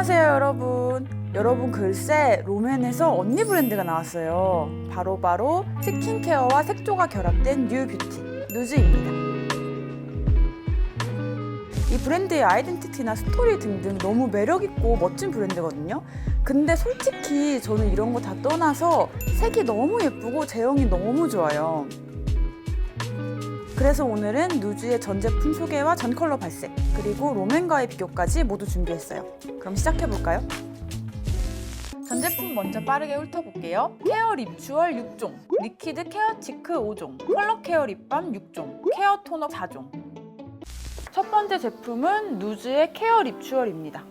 안녕하세요 여러분. 여러분 글쎄 롬앤에서 언니 브랜드가 나왔어요. 바로 바로 스킨케어와 색조가 결합된 뉴 뷰티 누즈입니다. 이 브랜드의 아이덴티티나 스토리 등등 너무 매력있고 멋진 브랜드거든요. 근데 솔직히 저는 이런 거 다 떠나서 색이 너무 예쁘고 제형이 너무 좋아요 그래서 오늘은 누즈의 전 제품 소개와 전 컬러 발색, 그리고 롬앤과의 비교까지 모두 준비했어요. 그럼 시작해볼까요? 전 제품 먼저 빠르게 훑어볼게요. 케어 립 주얼 6종, 리퀴드 케어 치크 5종, 컬러 케어 립밤 6종, 케어 토너 4종. 첫 번째 제품은 누즈의 케어 립 주얼입니다.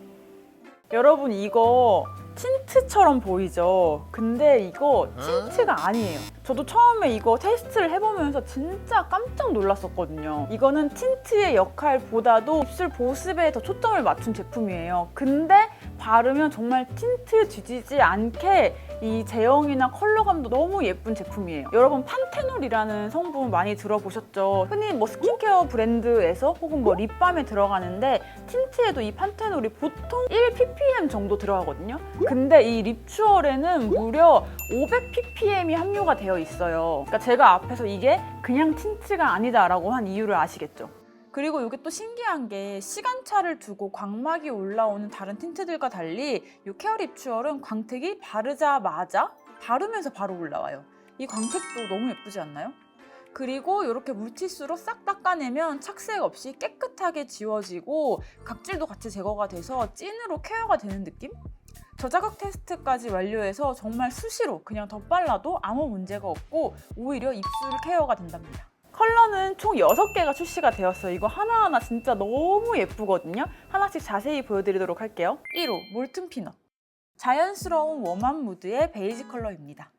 여러분 이거 틴트처럼 보이죠? 근데 이거 틴트가 아니에요. 저도 처음에 이거 테스트를 해보면서 진짜 깜짝 놀랐었거든요. 이거는 틴트의 역할보다도 입술 보습에 더 초점을 맞춘 제품이에요. 근데 바르면 정말 틴트 뒤지지 않게 이 제형이나 컬러감도 너무 예쁜 제품이에요. 여러분 판테놀이라는 성분 많이 들어보셨죠? 흔히 뭐 스킨케어 브랜드에서 혹은 뭐 립밤에 들어가는데 틴트에도 이 판테놀이 보통 1ppm 정도 들어가거든요. 근데 이 립추얼에는 무려 500ppm이 함유가 되어 있어요. 그러니까 제가 앞에서 이게 그냥 틴트가 아니다라고 한 이유를 아시겠죠? 그리고 이게 또 신기한 게 시간차를 두고 광막이 올라오는 다른 틴트들과 달리 이 케어 립추얼은 광택이 바르자마자 바르면서 바로 올라와요. 이 광택도 너무 예쁘지 않나요? 그리고 이렇게 물티슈로 싹 닦아내면 착색 없이 깨끗하게 지워지고 각질도 같이 제거가 돼서 찐으로 케어가 되는 느낌? 저자극 테스트까지 완료해서 정말 수시로 그냥 덧발라도 아무 문제가 없고 오히려 입술 케어가 된답니다. 컬러는 총 6개가 출시가 되었어요. 이거 하나하나 진짜 너무 예쁘거든요. 하나씩 자세히 보여드리도록 할게요. 1호 몰튼 피넛. 자연스러운 웜한 무드의 베이지 컬러입니다.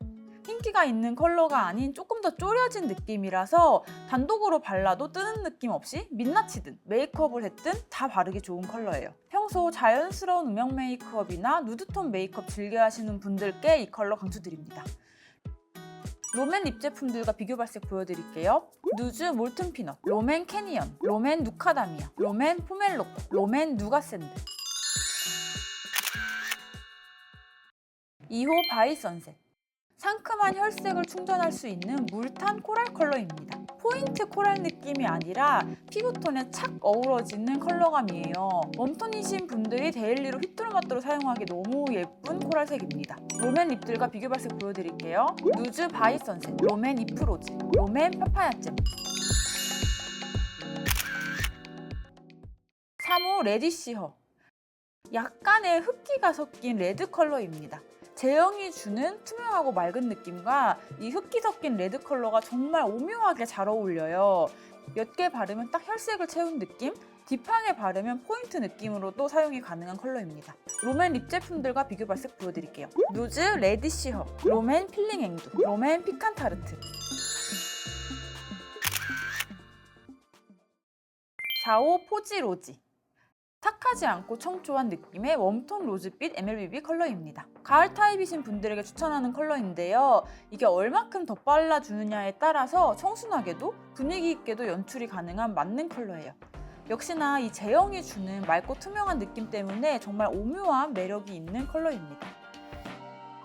흰기가 있는 컬러가 아닌 조금 더 쪼려진 느낌이라서 단독으로 발라도 뜨는 느낌 없이 민낯이든 메이크업을 했든 다 바르기 좋은 컬러예요. 평소 자연스러운 음영 메이크업이나 누드톤 메이크업 즐겨 하시는 분들께 이 컬러 강추드립니다. 롬앤 립 제품들과 비교 발색 보여드릴게요. 누즈 몰튼 피넛, 롬앤 캐니언, 롬앤 누카다미아, 롬앤 포멜로코, 롬앤 누가샌드. 2호 바이 선셋. 상큼한 혈색을 충전할 수 있는 물탄 코랄 컬러입니다. 포인트 코랄 느낌이 아니라 피부톤에 착 어우러지는 컬러감이에요. 웜톤이신 분들이 데일리로 휘뚜루마뚜루 사용하기 너무 예쁜 코랄색입니다. 롬앤 립들과 비교 발색 보여드릴게요. 누즈 바이 선셋, 롬앤 이프로즈, 롬앤 파파야잼. 3호 레디시허. 약간의 흑기가 섞인 레드 컬러입니다. 제형이 주는 투명하고 맑은 느낌과 이 흑기 섞인 레드 컬러가 정말 오묘하게 잘 어울려요. 몇 개 바르면 딱 혈색을 채운 느낌? 딥하게 바르면 포인트 느낌으로도 사용이 가능한 컬러입니다. 롬앤 립 제품들과 비교 발색 보여드릴게요. 누즈 레디시 허, 롬앤 필링 앵두, 롬앤 피칸 타르트. 4호 포지 로지. 탁하지 않고 청초한 느낌의 웜톤 로즈빛 MLBB 컬러입니다. 가을 타입이신 분들에게 추천하는 컬러인데요. 이게 얼마큼 더 발라주느냐에 따라서 청순하게도 분위기 있게도 연출이 가능한 맞는 컬러예요. 역시나 이 제형이 주는 맑고 투명한 느낌 때문에 정말 오묘한 매력이 있는 컬러입니다.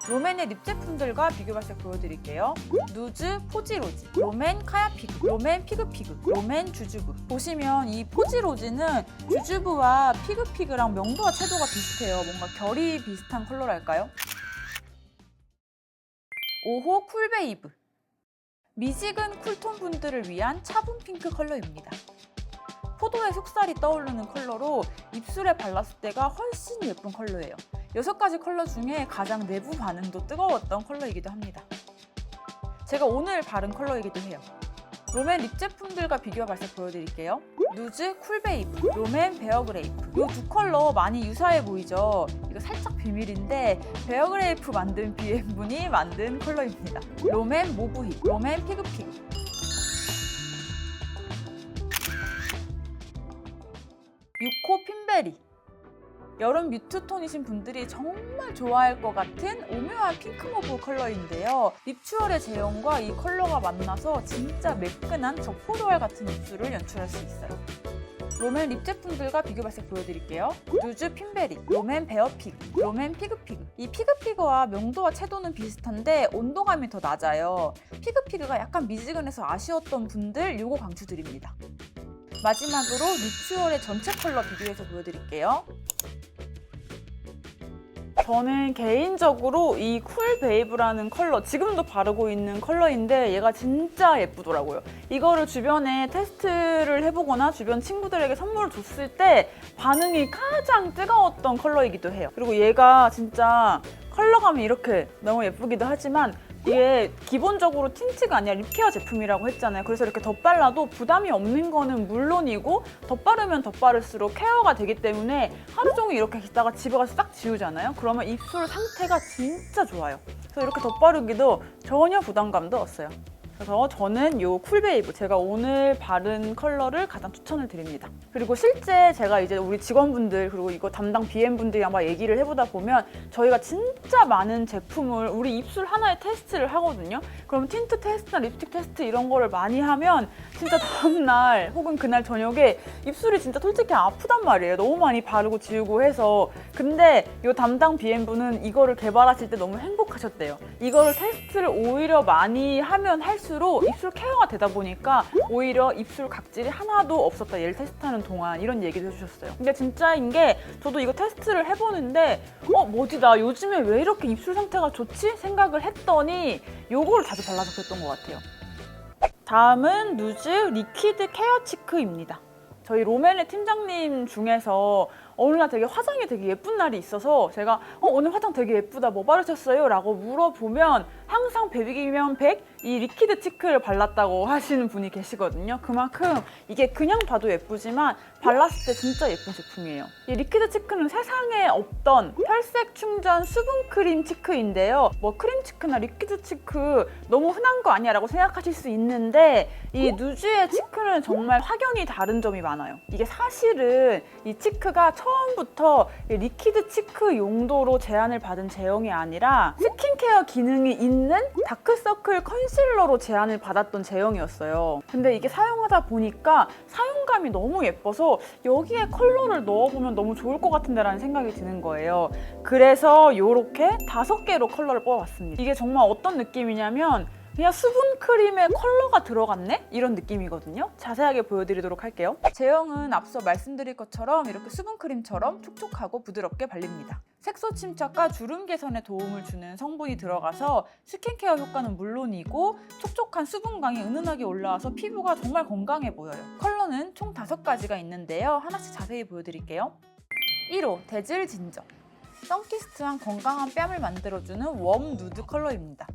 롬앤의 립 제품들과 비교 발색 보여드릴게요. 누즈 포지로즈, 롬앤 카야피그, 롬앤 피그피그, 롬앤 주주부. 보시면 이 포지로즈는 주주부와 피그피그랑 명도와 채도가 비슷해요. 뭔가 결이 비슷한 컬러랄까요? 5호 쿨베이브. 미직은 쿨톤 분들을 위한 차분 핑크 컬러입니다. 포도의 속살이 떠오르는 컬러로 입술에 발랐을 때가 훨씬 예쁜 컬러예요. 여섯 가지 컬러 중에 가장 내부 반응도 뜨거웠던 컬러이기도 합니다. 제가 오늘 바른 컬러이기도 해요. 롬앤 립 제품들과 비교 발색 보여드릴게요. 누즈 쿨베이브, 롬앤 베어그레이프. 이 두 컬러 많이 유사해 보이죠? 이거 살짝 비밀인데 베어그레이프 만든 BM분이 만든 컬러입니다. 롬앤 모브힙, 롬앤 피그피그. 6호 핀베리. 여름 뮤트톤이신 분들이 정말 좋아할 것 같은 오묘한 핑크모브 컬러인데요. 립추얼의 제형과 이 컬러가 만나서 진짜 매끈한 적포도알 같은 입술을 연출할 수 있어요. 롬앤 립 제품들과 비교 발색 보여드릴게요. 누즈 핀베리, 롬앤 베어피그, 롬앤 피그피그. 이 피그피그와 명도와 채도는 비슷한데 온도감이 더 낮아요. 피그피그가 약간 미지근해서 아쉬웠던 분들 요거 강추드립니다. 마지막으로 리추얼의 전체 컬러 비교해서 보여드릴게요. 저는 개인적으로 이 쿨 베이브라는 컬러 지금도 바르고 있는 컬러인데 얘가 진짜 예쁘더라고요. 이거를 주변에 테스트를 해보거나 주변 친구들에게 선물을 줬을 때 반응이 가장 뜨거웠던 컬러이기도 해요. 그리고 얘가 진짜 컬러감이 이렇게 너무 예쁘기도 하지만 이게 기본적으로 틴트가 아니라 립케어 제품이라고 했잖아요. 그래서 이렇게 덧발라도 부담이 없는 거는 물론이고 덧바르면 덧바를수록 케어가 되기 때문에 하루 종일 이렇게 있다가 집에 가서 싹 지우잖아요. 그러면 입술 상태가 진짜 좋아요. 그래서 이렇게 덧바르기도 전혀 부담감도 없어요. 그래서 저는 이 쿨베이브 제가 오늘 바른 컬러를 가장 추천을 드립니다. 그리고 실제 제가 이제 우리 직원분들 그리고 이거 담당 BM분들이랑 막 얘기를 해보다 보면 저희가 진짜 많은 제품을 우리 입술 하나에 테스트를 하거든요. 그럼 틴트 테스트나 립스틱 테스트 이런 거를 많이 하면 진짜 다음날 혹은 그날 저녁에 입술이 진짜 솔직히 아프단 말이에요. 너무 많이 바르고 지우고 해서. 근데 이 담당 BM분은 이거를 개발하실 때 너무 행복하셨대요. 이거를 테스트를 오히려 많이 하면 할수 록 입술 케어가 되다 보니까 오히려 입술 각질이 하나도 없었다. 얘를 테스트하는 동안 이런 얘기도 해주셨어요. 근데 진짜인 게 저도 이거 테스트를 해보는데 어 뭐지 나 요즘에 왜 이렇게 입술 상태가 좋지 생각을 했더니 요거를 자주 발라서 그랬던 것 같아요. 다음은 누즈 리퀴드 케어 치크입니다. 저희 로맨의 팀장님 중에서 어느 날 되게 화장이 되게 예쁜 날이 있어서 제가 어, 오늘 화장 되게 예쁘다 뭐 바르셨어요? 라고 물어보면 항상 100이면 100 이 리퀴드 치크를 발랐다고 하시는 분이 계시거든요. 그만큼 이게 그냥 봐도 예쁘지만 발랐을 때 진짜 예쁜 제품이에요. 이 리퀴드 치크는 세상에 없던 혈색 충전 수분 크림 치크인데요. 뭐 크림 치크나 리퀴드 치크 너무 흔한 거 아니야 라고 생각하실 수 있는데 이 누즈의 치크는 정말 확연히 다른 점이 많아요. 이게 사실은 이 치크가 처음부터 이 리퀴드 치크 용도로 제안을 받은 제형이 아니라 스킨케어 기능이 있는 다크서클 컨실러로 제안을 받았던 제형이었어요. 근데 이게 사용하다 보니까 사용감이 너무 예뻐서 여기에 컬러를 넣어보면 너무 좋을 것 같은데라는 생각이 드는 거예요. 그래서 이렇게 다섯 개로 컬러를 뽑아봤습니다. 이게 정말 어떤 느낌이냐면 그냥 수분 크림에 컬러가 들어갔네? 이런 느낌이거든요. 자세하게 보여드리도록 할게요. 제형은 앞서 말씀드릴 것처럼 이렇게 수분 크림처럼 촉촉하고 부드럽게 발립니다. 색소 침착과 주름 개선에 도움을 주는 성분이 들어가서 스킨케어 효과는 물론이고 촉촉한 수분광이 은은하게 올라와서 피부가 정말 건강해 보여요. 컬러는 총 다섯 가지가 있는데요. 하나씩 자세히 보여드릴게요. 1호 데즐 진저 선키스트한 건강한 뺨을 만들어주는 웜 누드 컬러입니다.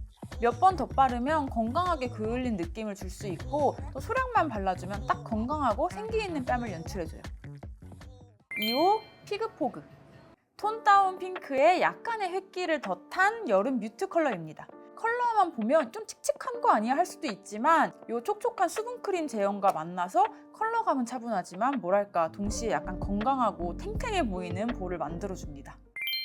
몇 번 덧바르면 건강하게 그을린 느낌을 줄 수 있고 또 소량만 발라주면 딱 건강하고 생기 있는 뺨을 연출해줘요. 2호 피그포그 톤 다운 핑크에 약간의 획기를 덧한 여름 뮤트 컬러입니다. 컬러만 보면 좀 칙칙한 거 아니야 할 수도 있지만 이 촉촉한 수분크림 제형과 만나서 컬러감은 차분하지만 뭐랄까 동시에 약간 건강하고 탱탱해 보이는 볼을 만들어줍니다.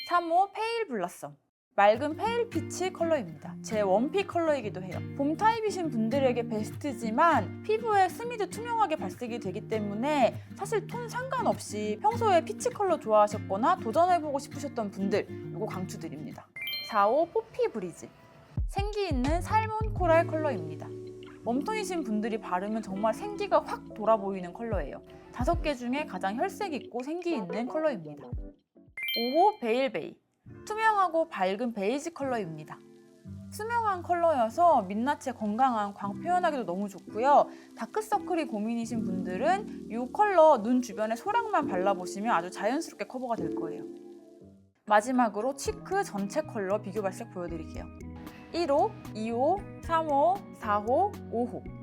3호 페일 블라썸 맑은 페일 피치 컬러입니다. 제 원피 컬러이기도 해요. 봄 타입이신 분들에게 베스트지만 피부에 스미드 투명하게 발색이 되기 때문에 사실 톤 상관없이 평소에 피치 컬러 좋아하셨거나 도전해보고 싶으셨던 분들 이거 강추드립니다. 4호 포피 브리즈 생기 있는 살몬 코랄 컬러입니다. 웜톤이신 분들이 바르면 정말 생기가 확 돌아 보이는 컬러예요. 다섯 개 중에 가장 혈색 있고 생기 있는 컬러입니다. 5호 베일베이 투명하고 밝은 베이지 컬러입니다. 투명한 컬러여서 민낯에 건강한 광 표현하기도 너무 좋고요. 다크서클이 고민이신 분들은 이 컬러 눈 주변에 소량만 발라보시면 아주 자연스럽게 커버가 될 거예요. 마지막으로 치크 전체 컬러 비교 발색 보여드릴게요. 1호, 2호, 3호, 4호, 5호.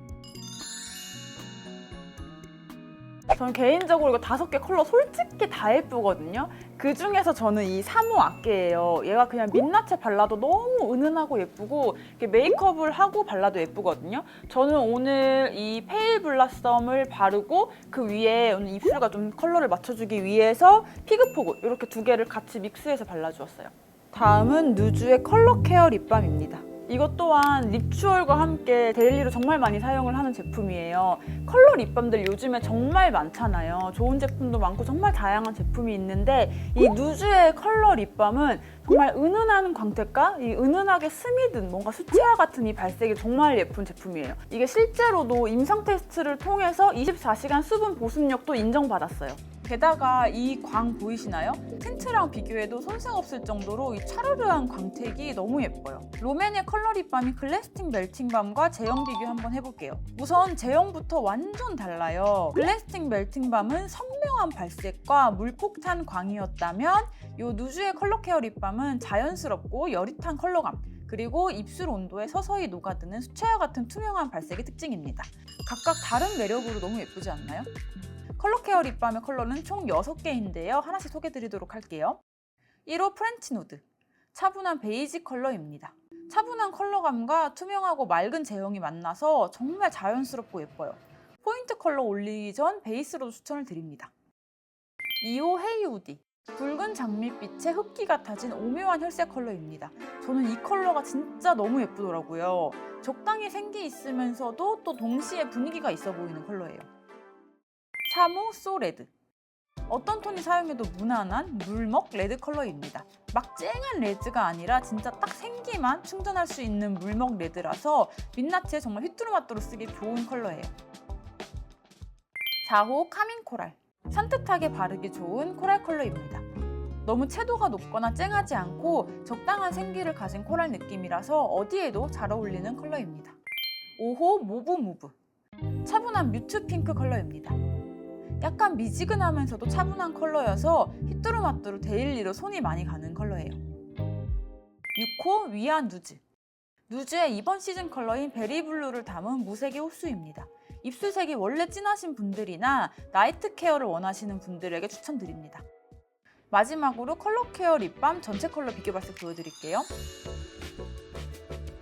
저는 개인적으로 이거 다섯 개 컬러 솔직히 다 예쁘거든요. 그 중에서 저는 이 3호 아끼예요. 얘가 그냥 민낯에 발라도 너무 은은하고 예쁘고 이렇게 메이크업을 하고 발라도 예쁘거든요. 저는 오늘 이 페일 블라썸을 바르고 그 위에 오늘 입술과 좀 컬러를 맞춰주기 위해서 피그포그 이렇게 두 개를 같이 믹스해서 발라주었어요. 다음은 누즈의 컬러 케어 립밤입니다. 이것 또한 립추얼과 함께 데일리로 정말 많이 사용을 하는 제품이에요. 컬러 립밤들 요즘에 정말 많잖아요. 좋은 제품도 많고 정말 다양한 제품이 있는데 이 누즈의 컬러 립밤은 정말 은은한 광택과 이 은은하게 스미든 뭔가 수채화 같은 이 발색이 정말 예쁜 제품이에요. 이게 실제로도 임상 테스트를 통해서 24시간 수분 보습력도 인정받았어요. 게다가 이 광 보이시나요? 틴트랑 비교해도 손색 없을 정도로 이 차르르한 광택이 너무 예뻐요. 롬앤의 컬러 립밤이 글래스틱 멜팅밤과 제형 비교 한번 해볼게요. 우선 제형부터 완전 달라요. 글래스틱 멜팅밤은 선명한 발색과 물폭탄 광이었다면 이 누즈의 컬러 케어 립밤은 자연스럽고 여릿한 컬러감 그리고 입술 온도에 서서히 녹아드는 수채화 같은 투명한 발색이 특징입니다. 각각 다른 매력으로 너무 예쁘지 않나요? 컬러 케어 립밤의 컬러는 총 6개인데요. 하나씩 소개드리도록 할게요. 1호 프렌치 누드. 차분한 베이지 컬러입니다. 차분한 컬러감과 투명하고 맑은 제형이 만나서 정말 자연스럽고 예뻐요. 포인트 컬러 올리기 전 베이스로도 추천을 드립니다. 2호 헤이우디. 붉은 장밋빛에 흑기 같아진 오묘한 혈색 컬러입니다. 저는 이 컬러가 진짜 너무 예쁘더라고요. 적당히 생기 있으면서도 또 동시에 분위기가 있어 보이는 컬러예요. 3호 소레드. 어떤 톤이 사용해도 무난한 물먹 레드 컬러입니다. 막 쨍한 레드가 아니라 진짜 딱 생기만 충전할 수 있는 물먹 레드라서 민낯에 정말 휘뚜루마뚜루 쓰기 좋은 컬러예요. 4호 카밍 코랄. 산뜻하게 바르기 좋은 코랄 컬러입니다. 너무 채도가 높거나 쨍하지 않고 적당한 생기를 가진 코랄 느낌이라서 어디에도 잘 어울리는 컬러입니다. 5호 모브 무브. 차분한 뮤트 핑크 컬러입니다. 약간 미지근하면서도 차분한 컬러여서 휘뚜루마뚜루 데일리로 손이 많이 가는 컬러예요. 6호 위안 누즈. 누즈의 이번 시즌 컬러인 베리블루를 담은 무색의 호수입니다. 입술색이 원래 진하신 분들이나 나이트 케어를 원하시는 분들에게 추천드립니다. 마지막으로 컬러 케어 립밤 전체 컬러 비교 발색 보여드릴게요.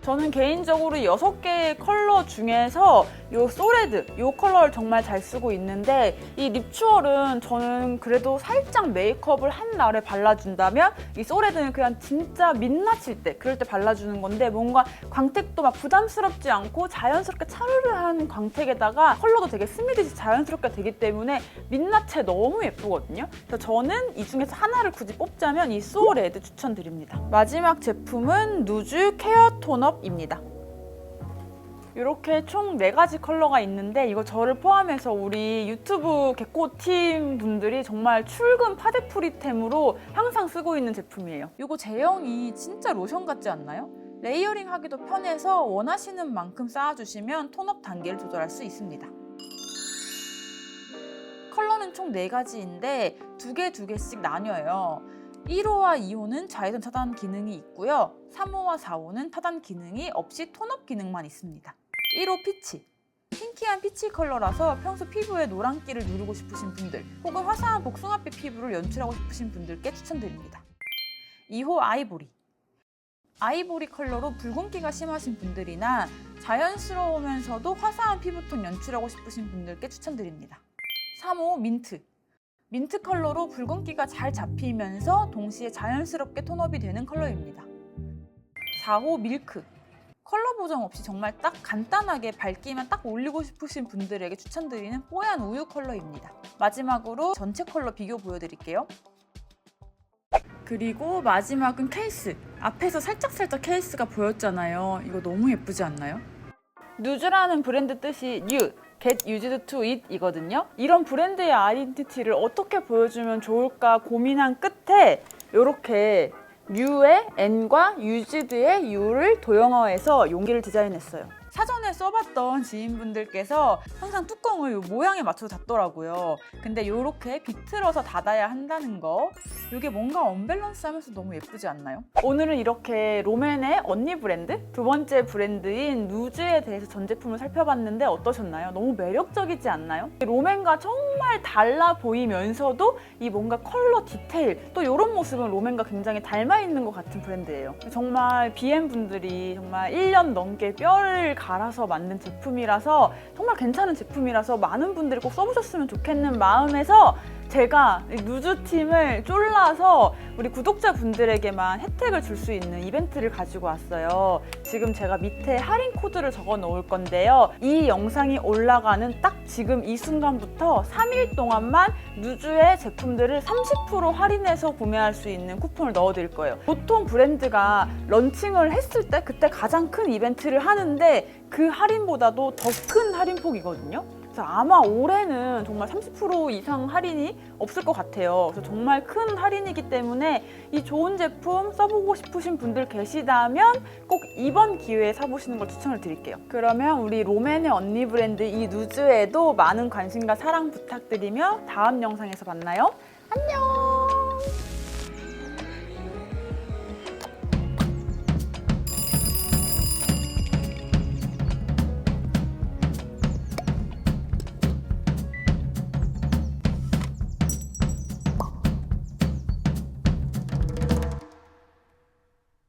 저는 개인적으로 6개의 컬러 중에서 이 소레드, 이 컬러를 정말 잘 쓰고 있는데 이 립추얼은 저는 그래도 살짝 메이크업을 한 날에 발라준다면 이 소레드는 그냥 진짜 민낯일 때 그럴 때 발라주는 건데 뭔가 광택도 막 부담스럽지 않고 자연스럽게 차르르한 광택에다가 컬러도 되게 스미듯이 자연스럽게 되기 때문에 민낯에 너무 예쁘거든요. 그래서 저는 이 중에서 하나를 굳이 뽑자면 이 소레드 추천드립니다. 마지막 제품은 누즈 케어 톤업입니다. 이렇게 총 네 가지 컬러가 있는데 이거 저를 포함해서 우리 유튜브 개코팀 분들이 정말 출근 파데프리템으로 항상 쓰고 있는 제품이에요. 이거 제형이 진짜 로션 같지 않나요? 레이어링 하기도 편해서 원하시는 만큼 쌓아주시면 톤업 단계를 조절할 수 있습니다. 컬러는 총 네가지인데 두 개 두 개씩 나뉘어요. 1호와 2호는 자외선 차단 기능이 있고요. 3호와 4호는 차단 기능이 없이 톤업 기능만 있습니다. 1호 피치. 핑키한 피치 컬러라서 평소 피부에 노란기를 누르고 싶으신 분들 혹은 화사한 복숭아빛 피부를 연출하고 싶으신 분들께 추천드립니다. 2호 아이보리. 아이보리 컬러로 붉은기가 심하신 분들이나 자연스러우면서도 화사한 피부톤 연출하고 싶으신 분들께 추천드립니다. 3호 민트. 민트 컬러로 붉은기가 잘 잡히면서 동시에 자연스럽게 톤업이 되는 컬러입니다. 4호 밀크. 컬러 보정 없이 정말 딱 간단하게 밝기만 딱 올리고 싶으신 분들에게 추천드리는 뽀얀 우유 컬러입니다. 마지막으로 전체 컬러 비교 보여드릴게요. 그리고 마지막은 케이스. 앞에서 살짝살짝 케이스가 보였잖아요. 이거 너무 예쁘지 않나요? 누즈라는 브랜드 뜻이 new, get used to it 이거든요. 이런 브랜드의 아이덴티티를 어떻게 보여주면 좋을까 고민한 끝에 이렇게 new의 n과 used의 u를 도형화해서 용기를 디자인했어요. 써봤던 지인분들께서 항상 뚜껑을 요 모양에 맞춰서 닫더라고요. 근데 이렇게 비틀어서 닫아야 한다는 거 이게 뭔가 언밸런스하면서 너무 예쁘지 않나요? 오늘은 이렇게 롬앤의 언니 브랜드 두 번째 브랜드인 누즈에 대해서 전 제품을 살펴봤는데 어떠셨나요? 너무 매력적이지 않나요? 롬앤과 정말 달라 보이면서도 이 뭔가 컬러 디테일 또 이런 모습은 롬앤과 굉장히 닮아 있는 것 같은 브랜드예요. 정말 BM 분들이 정말 1년 넘게 뼈를 갈아서 만든 제품이라서 정말 괜찮은 제품이라서 많은 분들이 꼭 써보셨으면 좋겠는 마음에서 제가 이 누즈 팀을 쫄라서 우리 구독자분들에게만 혜택을 줄 수 있는 이벤트를 가지고 왔어요. 지금 제가 밑에 할인 코드를 적어 놓을 건데요. 이 영상이 올라가는 딱 지금 이 순간부터 3일 동안만 누즈의 제품들을 30% 할인해서 구매할 수 있는 쿠폰을 넣어 드릴 거예요. 보통 브랜드가 런칭을 했을 때 그때 가장 큰 이벤트를 하는데 그 할인보다도 더 큰 할인폭이거든요. 그래서 아마 올해는 정말 30% 이상 할인이 없을 것 같아요. 그래서 정말 큰 할인이기 때문에 이 좋은 제품 써보고 싶으신 분들 계시다면 꼭 이번 기회에 사보시는 걸 추천을 드릴게요. 그러면 우리 롬앤의 언니 브랜드 이 누즈에도 많은 관심과 사랑 부탁드리며 다음 영상에서 만나요. 안녕!